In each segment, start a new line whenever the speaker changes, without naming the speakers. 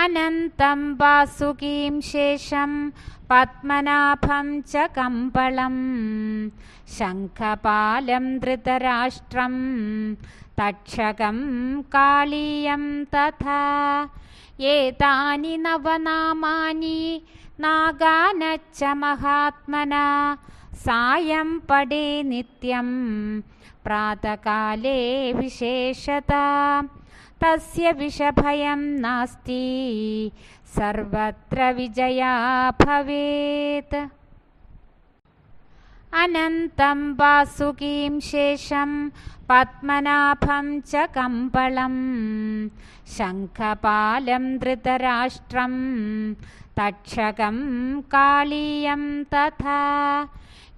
अनन्तं वासुकीं शेषं पद्मनाभं च कम्बलं शङ्खपालं धृतराष्ट्रं तक्षकं कालीयं तथा एतानि नवनामानि नागानच्च महात्मना सायं पडे नित्यं प्रातःकाले विशेषता तस्य विषभयं नास्ति। सर्वत्र विजया भवेत्। अनन्तं वासुकीं शेषं पद्मनाभं च कम्बलं। शङ्खपालं धृतराष्ट्रं तक्षकं कालीयं तथा।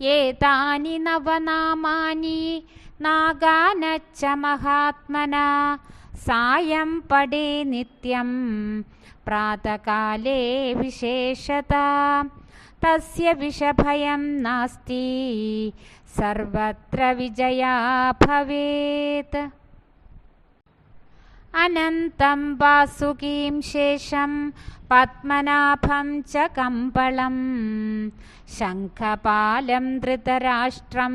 एतानि नवनामानि नागानच्च महात्मना सायं पडे नित्यं प्रातःकाले विशेषता। तस्य विषभयं नास्ति सर्वत्र विजया भवेत् अनन्तं वासुकीं शेषं पद्मनाभं च कम्बलं शङ्खपालं धृतराष्ट्रं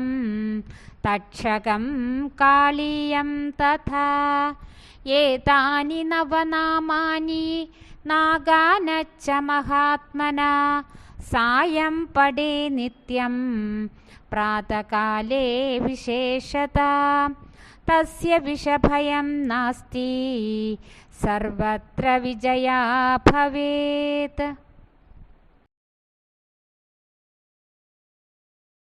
तक्षकं कालीयं तथा एतानि नवनामानि नागानच्च महात्मना सायं पडे नित्यं प्रातःकाले विशेषता तस्य विषभयं नास्ति। सर्वत्र विजया भवेत्